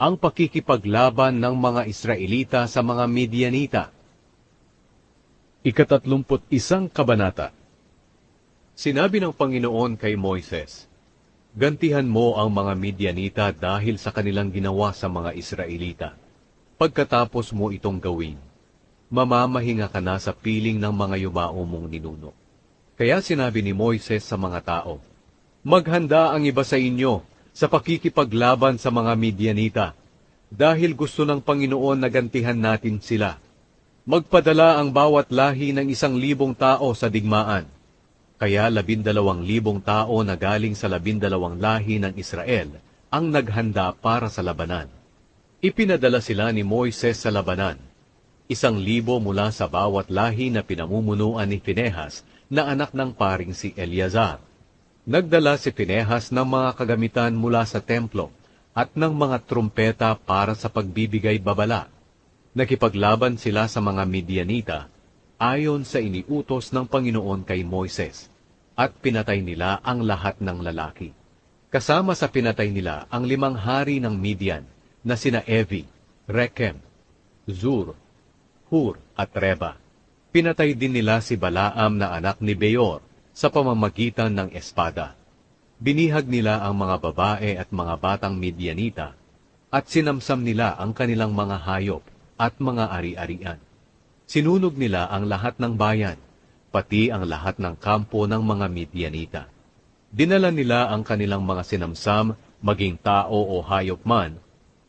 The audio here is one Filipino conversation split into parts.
ang pakikipaglaban ng mga Israelita sa mga Midianita. Ikatatlumput isang kabanata Sinabi ng Panginoon kay Moises, Gantihan mo ang mga Midianita dahil sa kanilang ginawa sa mga Israelita. Pagkatapos mo itong gawin, mamamahinga ka na sa piling ng mga yumao mong ninuno. Kaya sinabi ni Moises sa mga tao, Maghanda ang iba sa inyo sa pakikipaglaban sa mga Midianita, dahil gusto ng Panginoon na gantihan natin sila. Magpadala ang bawat lahi ng isang libong tao sa digmaan. Kaya labindalawang libong tao na galing sa labindalawang lahi ng Israel ang naghanda para sa labanan. Ipinadala sila ni Moises sa labanan. Isang libo mula sa bawat lahi na pinamumunuan ni Pinehas na anak ng paring si Eleazar. Nagdala si Pinehas ng mga kagamitan mula sa templo at ng mga trumpeta para sa pagbibigay babala. Nakipaglaban sila sa mga Midianita ayon sa iniutos ng Panginoon kay Moises at pinatay nila ang lahat ng lalaki. Kasama sa pinatay nila ang limang hari ng Midian na sina Evi, Rekem, Zur, Hur at Reba. Pinatay din nila si Balaam na anak ni Beor sa pamamagitan ng espada. Binihag nila ang mga babae at mga batang Midianita at sinamsam nila ang kanilang mga hayop at mga ari-arian. Sinunog nila ang lahat ng bayan, pati ang lahat ng kampo ng mga Midianita. Dinala nila ang kanilang mga sinamsam, maging tao o hayop man,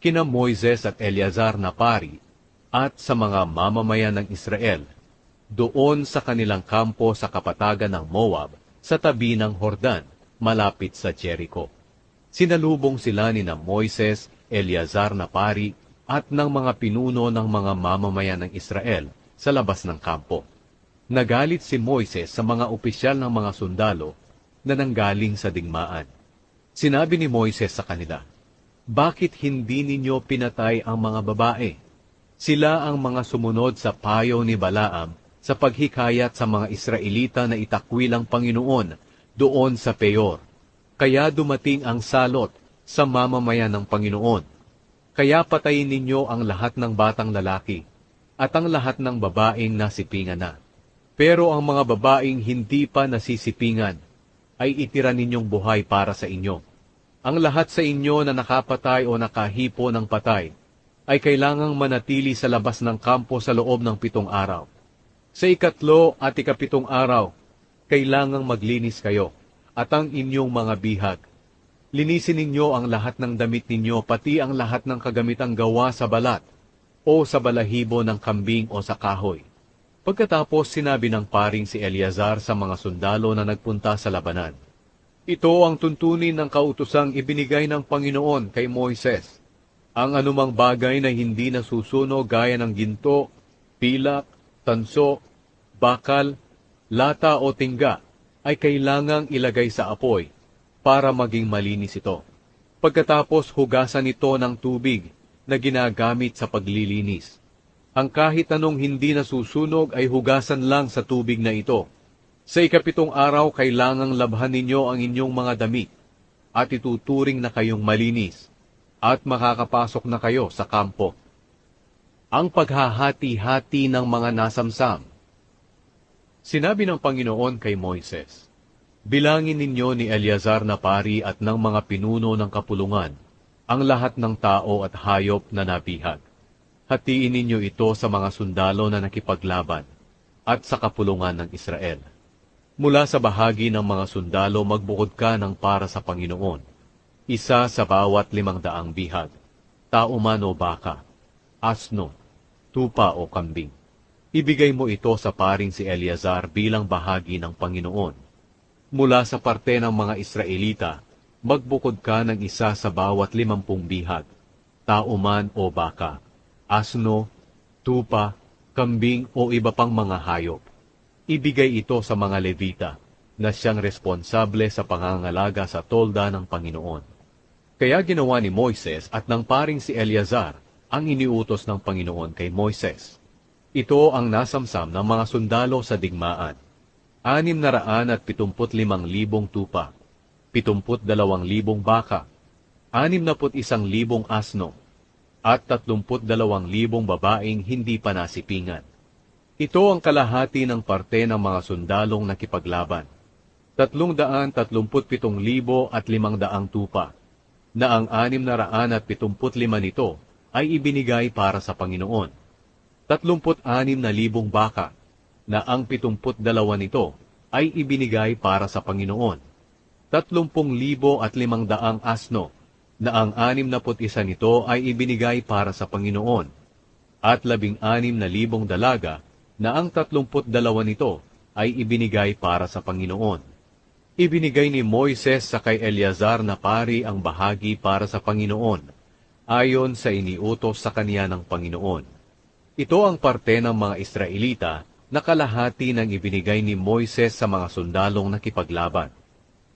kina Moises at Eleazar na pari, at sa mga mamamayan ng Israel, doon sa kanilang kampo sa kapatagan ng Moab, sa tabi ng Hordan, malapit sa Jericho. Sinalubong sila ni na Moises, Eleazar na pari, at ng mga pinuno ng mga mamamayan ng Israel sa labas ng kampo. Nagalit si Moises sa mga opisyal ng mga sundalo na nanggaling sa digmaan. Sinabi ni Moises sa kanila, Bakit hindi ninyo pinatay ang mga babae? Sila ang mga sumunod sa payo ni Balaam sa paghikayat sa mga Israelita na itakwil ang Panginoon doon sa Peor. Kaya dumating ang salot sa mamamayan ng Panginoon. Kaya patayin ninyo ang lahat ng batang lalaki at ang lahat ng babaeng nasipingan na. Pero ang mga babaeng hindi pa nasisipingan ay itira ninyong buhay para sa inyo. Ang lahat sa inyo na nakapatay o nakahipo ng patay ay kailangang manatili sa labas ng kampo sa loob ng pitong araw. Sa ikatlo at ikapitong araw, kailangang maglinis kayo at ang inyong mga bihag. Linisin ninyo ang lahat ng damit ninyo, pati ang lahat ng kagamitang gawa sa balat o sa balahibo ng kambing o sa kahoy. Pagkatapos sinabi ng paring si Eleazar sa mga sundalo na nagpunta sa labanan, Ito ang tuntunin ng kautusang ibinigay ng Panginoon kay Moises. Ang anumang bagay na hindi nasusunog gaya ng ginto, pilak, tanso, bakal, lata o tingga ay kailangang ilagay sa apoy para maging malinis ito. Pagkatapos hugasan ito ng tubig na ginagamit sa paglilinis. Ang kahit anong hindi nasusunog ay hugasan lang sa tubig na ito. Sa ikapitong araw, kailangang labhan ninyo ang inyong mga damit at ituturing na kayong malinis at makakapasok na kayo sa kampo. Ang paghahati-hati ng mga nasamsam. Sinabi ng Panginoon kay Moises, Bilangin ninyo ni Eleazar na pari at ng mga pinuno ng kapulungan ang lahat ng tao at hayop na nabihag. Hatiin ninyo ito sa mga sundalo na nakipaglaban at sa kapulungan ng Israel. Mula sa bahagi ng mga sundalo magbukod ka ng para sa Panginoon, isa sa bawat limang daang bihag, tao man o baka, asno, tupa o kambing. Ibigay mo ito sa paring si Eleazar bilang bahagi ng Panginoon Mula sa parte ng mga Israelita, magbukod ka ng isa sa bawat limampung bihag, tao man o baka, asno, tupa, kambing o iba pang mga hayop. Ibigay ito sa mga Levita, na siyang responsable sa pangangalaga sa tolda ng Panginoon. Kaya ginawa ni Moises at ng paring si Eleazar ang iniutos ng Panginoon kay Moises. Ito ang nasamsam ng mga sundalo sa digmaan anim na raan at pitumput limang libong tupa, pitumput dalawang libong baka, anim na put isang libong asno, at 32,000 babaeng hindi pa nasipingan. Ito ang kalahati ng parte ng mga sundalong nakipaglaban. 337,000 at 500 tupa, na ang 675 nito ay ibinigay para sa Panginoon. 36,000 baka, na ang 72 nito ay ibinigay para sa Panginoon. 30,000 at 500 asno, na ang 61 nito ay ibinigay para sa Panginoon. At 16,000 dalaga, na ang 32 nito ay ibinigay para sa Panginoon. Ibinigay ni Moises sa kay Eleazar na pari ang bahagi para sa Panginoon, ayon sa iniutos sa kaniya ng Panginoon. Ito ang parte ng mga Israelita na kalahati ng ibinigay ni Moises sa mga sundalong nakipaglaban.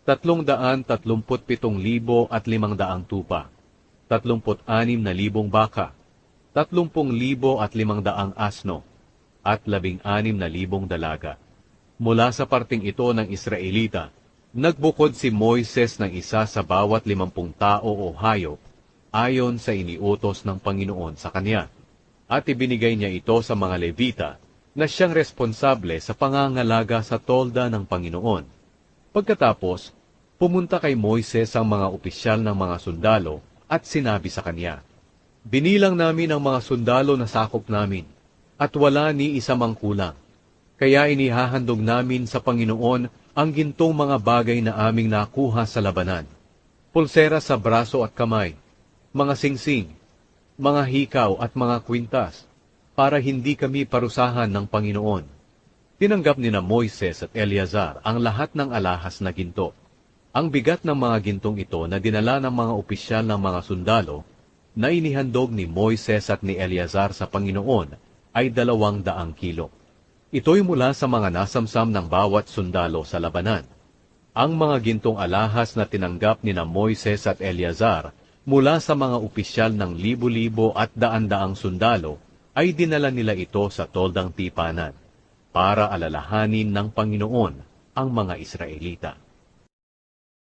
Tatlong daan tatlumput pitong libo at limang daang tupa, tatlumput anim na libong baka, tatlumpung libo at limang daang asno, at labing anim na libong dalaga. Mula sa parting ito ng Israelita, nagbukod si Moises ng isa sa bawat limampung tao o hayop, ayon sa iniutos ng Panginoon sa kanya. At ibinigay niya ito sa mga Levita, na siyang responsable sa pangangalaga sa tolda ng Panginoon. Pagkatapos, pumunta kay Moises ang mga opisyal ng mga sundalo at sinabi sa kanya, Binilang namin ang mga sundalo na sakop namin, at wala ni isa mang kulang. Kaya inihahandog namin sa Panginoon ang gintong mga bagay na aming nakuha sa labanan. Pulsera sa braso at kamay, mga singsing, mga hikaw at mga kwintas, para hindi kami parusahan ng Panginoon. Tinanggap ni na Moises at Eleazar ang lahat ng alahas na ginto. Ang bigat ng mga gintong ito na dinala ng mga opisyal ng mga sundalo na inihandog ni Moises at ni Eleazar sa Panginoon ay dalawang daang kilo. Ito'y mula sa mga nasamsam ng bawat sundalo sa labanan. Ang mga gintong alahas na tinanggap ni na Moises at Eleazar mula sa mga opisyal ng libo-libo at daan-daang sundalo ay dinala nila ito sa toldang tipanan para alalahanin ng Panginoon ang mga Israelita.